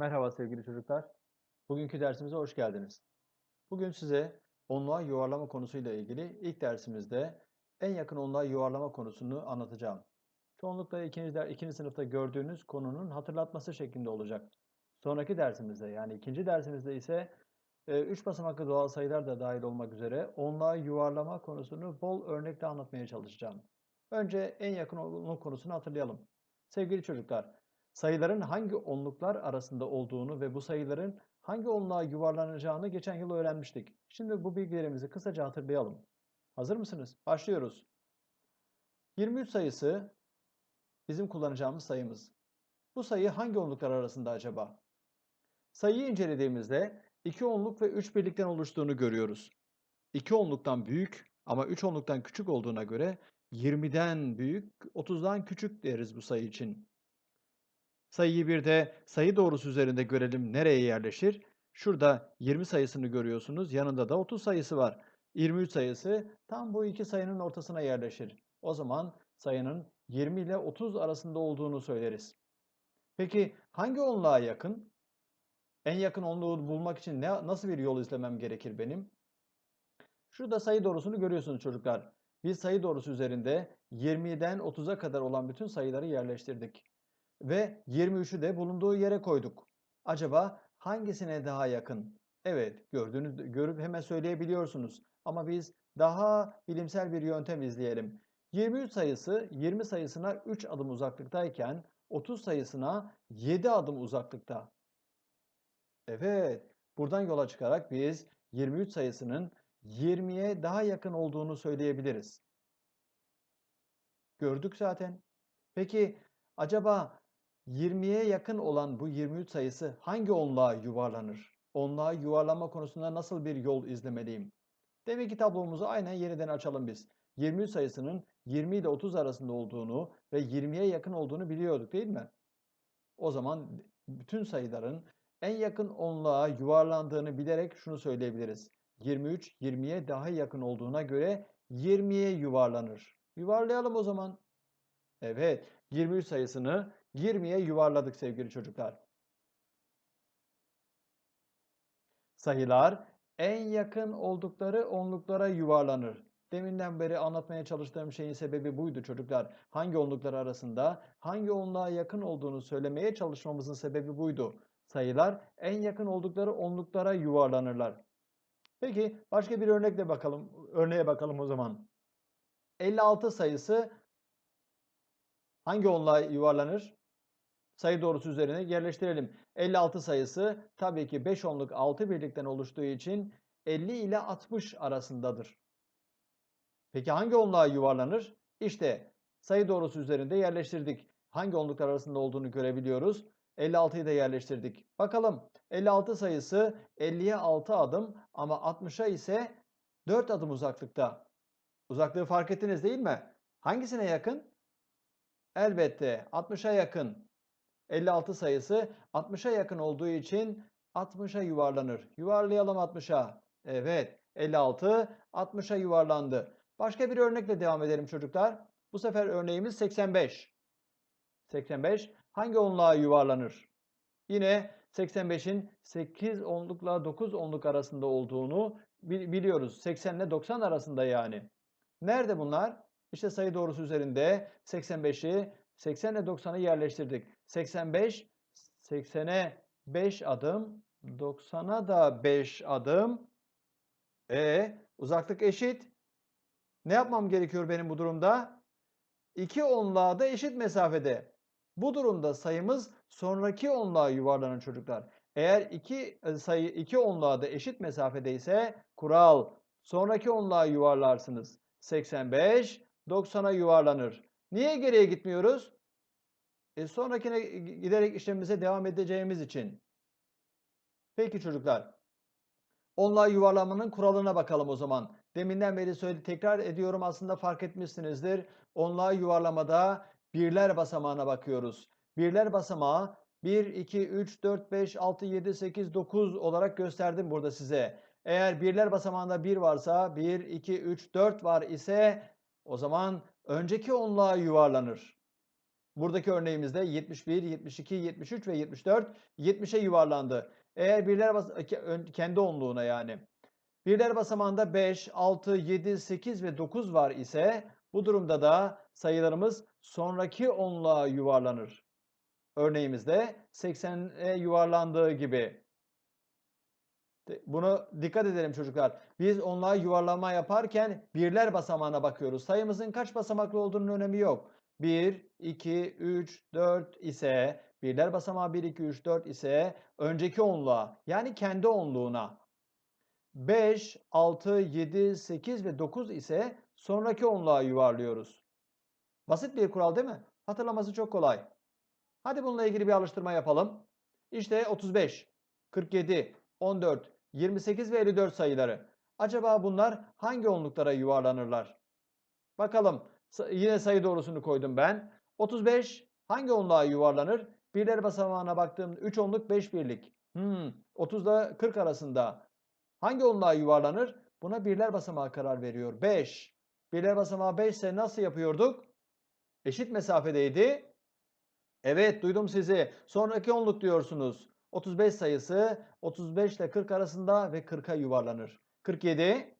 Merhaba sevgili çocuklar. Bugünkü dersimize hoş geldiniz. Bugün size onluğa yuvarlama konusuyla ilgili ilk dersimizde en yakın onluğa yuvarlama konusunu anlatacağım. Çoğunlukla ikinci, der, ikinci sınıfta gördüğünüz konunun hatırlatması şeklinde olacak. Sonraki dersimizde yani ikinci dersimizde ise 3 basamaklı doğal sayılar da dahil olmak üzere onluğa yuvarlama konusunu bol örnekle anlatmaya çalışacağım. Önce en yakın onluk konusunu hatırlayalım. Sevgili çocuklar, sayıların hangi onluklar arasında olduğunu ve bu sayıların hangi onluğa yuvarlanacağını geçen yıl öğrenmiştik. Şimdi bu bilgilerimizi kısaca hatırlayalım. Hazır mısınız? Başlıyoruz. 23 sayısı bizim kullanacağımız sayımız. Bu sayı hangi onluklar arasında acaba? Sayıyı incelediğimizde 2 onluk ve 3 birlikten oluştuğunu görüyoruz. 2 onluktan büyük ama 3 onluktan küçük olduğuna göre 20'den büyük, 30'dan küçük deriz bu sayı için. Sayıyı bir de sayı doğrusu üzerinde görelim nereye yerleşir? Şurada 20 sayısını görüyorsunuz. Yanında da 30 sayısı var. 23 sayısı tam bu iki sayının ortasına yerleşir. O zaman sayının 20 ile 30 arasında olduğunu söyleriz. Peki hangi onluğa yakın? En yakın onluğu bulmak için ne, nasıl bir yol izlemem gerekir benim? Şurada sayı doğrusunu görüyorsunuz çocuklar. Biz sayı doğrusu üzerinde 20'den 30'a kadar olan bütün sayıları yerleştirdik. Ve 23'ü de bulunduğu yere koyduk. Acaba hangisine daha yakın? Evet, gördüğünüz görüp hemen söyleyebiliyorsunuz. Ama biz daha bilimsel bir yöntem izleyelim. 23 sayısı 20 sayısına 3 adım uzaklıktayken 30 sayısına 7 adım uzaklıkta. Evet, buradan yola çıkarak biz 23 sayısının 20'ye daha yakın olduğunu söyleyebiliriz. Gördük zaten. Peki acaba 20'ye yakın olan bu 23 sayısı hangi onluğa yuvarlanır? Onluğa yuvarlama konusunda nasıl bir yol izlemeliyim? Demek ki tablomuzu aynen yeniden açalım biz. 23 sayısının 20 ile 30 arasında olduğunu ve 20'ye yakın olduğunu biliyorduk değil mi? O zaman bütün sayıların en yakın onluğa yuvarlandığını bilerek şunu söyleyebiliriz. 23 20'ye daha yakın olduğuna göre 20'ye yuvarlanır. Yuvarlayalım o zaman. Evet, 23 sayısını 20'ye yuvarladık sevgili çocuklar. Sayılar en yakın oldukları onluklara yuvarlanır. Deminden beri anlatmaya çalıştığım şeyin sebebi buydu çocuklar. Hangi onluklar arasında hangi onluğa yakın olduğunu söylemeye çalışmamızın sebebi buydu. Sayılar en yakın oldukları onluklara yuvarlanırlar. Peki başka bir örnekle bakalım. Örneğe bakalım o zaman. 56 sayısı hangi onluğa yuvarlanır? Sayı doğrusu üzerine yerleştirelim. 56 sayısı tabii ki 5 onluk 6 birlikten oluştuğu için 50 ile 60 arasındadır. Peki hangi onluğa yuvarlanır? İşte sayı doğrusu üzerinde yerleştirdik. Hangi onluklar arasında olduğunu görebiliyoruz. 56'yı da yerleştirdik. Bakalım 56 sayısı 50'ye 6 adım ama 60'a ise 4 adım uzaklıkta. Uzaklığı fark ettiniz değil mi? Hangisine yakın? Elbette 60'a yakın. 56 sayısı 60'a yakın olduğu için 60'a yuvarlanır. Yuvarlayalım 60'a. Evet 56 60'a yuvarlandı. Başka bir örnekle devam edelim çocuklar. Bu sefer örneğimiz 85. 85 hangi onluğa yuvarlanır? Yine 85'in 8 onlukla 9 onluk arasında olduğunu biliyoruz. 80 ile 90 arasında yani. Nerede bunlar? İşte sayı doğrusu üzerinde 85'i 80 ile 90'ı yerleştirdik. 85 80'e 5 adım, 90'a da 5 adım. E uzaklık eşit. Ne yapmam gerekiyor benim bu durumda? 2 onluğa da eşit mesafede. Bu durumda sayımız sonraki onluğa yuvarlanır çocuklar. Eğer iki e, sayı iki onluğa da eşit mesafede ise kural sonraki onluğa yuvarlarsınız. 85 90'a yuvarlanır. Niye geriye gitmiyoruz? E sonrakine giderek işlemimize devam edeceğimiz için. Peki çocuklar. Onluğa yuvarlamanın kuralına bakalım o zaman. Deminden beri söyledi, tekrar ediyorum aslında fark etmişsinizdir. Onluğa yuvarlamada birler basamağına bakıyoruz. Birler basamağı 1, 2, 3, 4, 5, 6, 7, 8, 9 olarak gösterdim burada size. Eğer birler basamağında 1 varsa 1, 2, 3, 4 var ise o zaman önceki onluğa yuvarlanır. Buradaki örneğimizde 71, 72, 73 ve 74 70'e yuvarlandı. Eğer birler bas kendi onluğuna yani. Birler basamağında 5, 6, 7, 8 ve 9 var ise bu durumda da sayılarımız sonraki onluğa yuvarlanır. Örneğimizde 80'e yuvarlandığı gibi. Bunu dikkat edelim çocuklar. Biz onluğa yuvarlama yaparken birler basamağına bakıyoruz. Sayımızın kaç basamaklı olduğunun önemi yok. 1, 2, 3, 4 ise birler basamağı 1, 2, 3, 4 ise önceki onluğa yani kendi onluğuna. 5, 6, 7, 8 ve 9 ise sonraki onluğa yuvarlıyoruz. Basit bir kural değil mi? Hatırlaması çok kolay. Hadi bununla ilgili bir alıştırma yapalım. İşte 35, 47, 14, 28 ve 54 sayıları. Acaba bunlar hangi onluklara yuvarlanırlar? Bakalım. Yine sayı doğrusunu koydum ben. 35 hangi onluğa yuvarlanır? Birler basamağına baktığım 3 onluk 5 birlik. Hmm, 30 ile 40 arasında. Hangi onluğa yuvarlanır? Buna birler basamağı karar veriyor. 5. Birler basamağı 5 ise nasıl yapıyorduk? Eşit mesafedeydi. Evet duydum sizi. Sonraki onluk diyorsunuz. 35 sayısı 35 ile 40 arasında ve 40'a yuvarlanır. 47.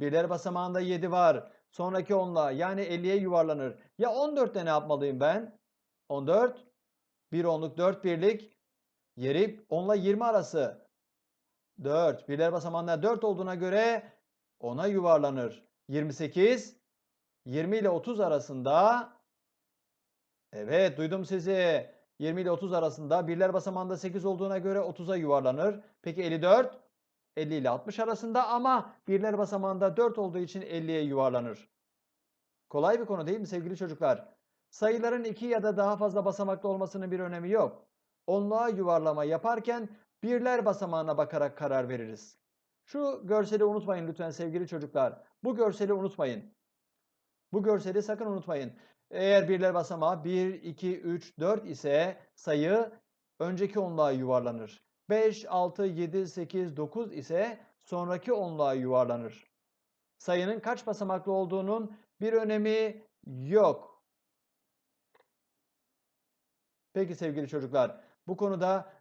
Birler basamağında 7 var. Sonraki onluğa yani 50'ye yuvarlanır. Ya 14'te ne yapmalıyım ben? 14. 1 onluk 4 birlik. Yeri 10 ile 20 arası. 4. Birler basamağında 4 olduğuna göre 10'a yuvarlanır. 28. 20 ile 30 arasında Evet duydum sizi. 20 ile 30 arasında birler basamağında 8 olduğuna göre 30'a yuvarlanır. Peki 54? 50 ile 60 arasında ama birler basamağında 4 olduğu için 50'ye yuvarlanır. Kolay bir konu değil mi sevgili çocuklar? Sayıların 2 ya da daha fazla basamaklı olmasının bir önemi yok. Onluğa yuvarlama yaparken birler basamağına bakarak karar veririz. Şu görseli unutmayın lütfen sevgili çocuklar. Bu görseli unutmayın. Bu görseli sakın unutmayın. Eğer birler basamağı 1, 2, 3, 4 ise sayı önceki onluğa yuvarlanır. 5, 6, 7, 8, 9 ise sonraki onluğa yuvarlanır. Sayının kaç basamaklı olduğunun bir önemi yok. Peki sevgili çocuklar, bu konuda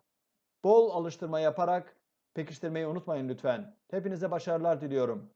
bol alıştırma yaparak pekiştirmeyi unutmayın lütfen. Hepinize başarılar diliyorum.